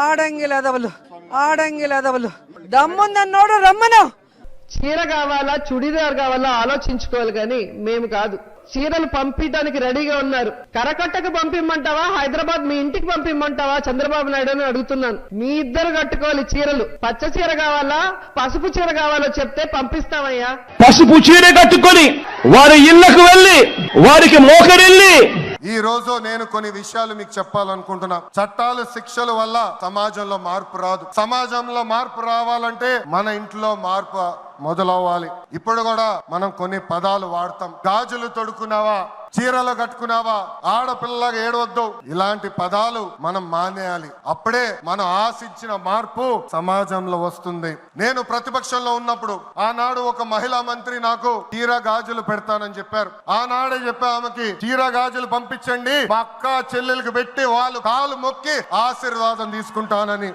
ఆడంగి లేదవలు ఆడంగి లేదవలు. దమ్ముందన్నోడు రమ్మను. చీర కావాలా చుడిదార్ కావాలా ఆలోచించుకోవాలి కానీ మేము కాదు. చీరలు పంపించడానికి రెడీగా ఉన్నారు. కరకట్టకు పంపిమ్మంటావా హైదరాబాద్ మీ ఇంటికి పంపిమ్మంటావా చంద్రబాబు నాయుడు అని అడుగుతున్నాను. మీ ఇద్దరు కట్టుకోవాలి చీరలు. పచ్చ చీర కావాలా పసుపు చీర కావాలో చెప్తే పంపిస్తామయ్యా. పసుపు చీర కట్టుకొని వారి ఇళ్ళకు వెళ్ళి వారికి మోకరిల్లి ఈ రోజు నేను కొన్ని విషయాలు మీకు చెప్పాలనుకుంటున్నా. చట్టాలు శిక్షల వల్ల సమాజంలో మార్పు రాదు. సమాజంలో మార్పు రావాలంటే మన ఇంట్లో మార్పు మొదలవ్వాలి. ఇప్పుడు కూడా మనం కొన్ని పదాలు వాడతాం. గాజులు తొడుకున్నావా చీరలో కట్టుకున్నావా? ఆడపిల్లగా ఏడవద్దు. ఇలాంటి పదాలు మనం మానేయాలి. అప్పుడే మనం ఆశించిన మార్పు సమాజంలో వస్తుంది. నేను ప్రతిపక్షంలో ఉన్నప్పుడు ఆనాడు ఒక మహిళా మంత్రి నాకు చీర గాజులు పెడతానని చెప్పారు. ఆనాడే చెప్పా ఆమెకి చీర గాజులు పంపించండి మా అక్క చెల్లెలకు పెట్టి వాళ్ళు కాలు మొక్కి ఆశీర్వాదం తీసుకుంటానని.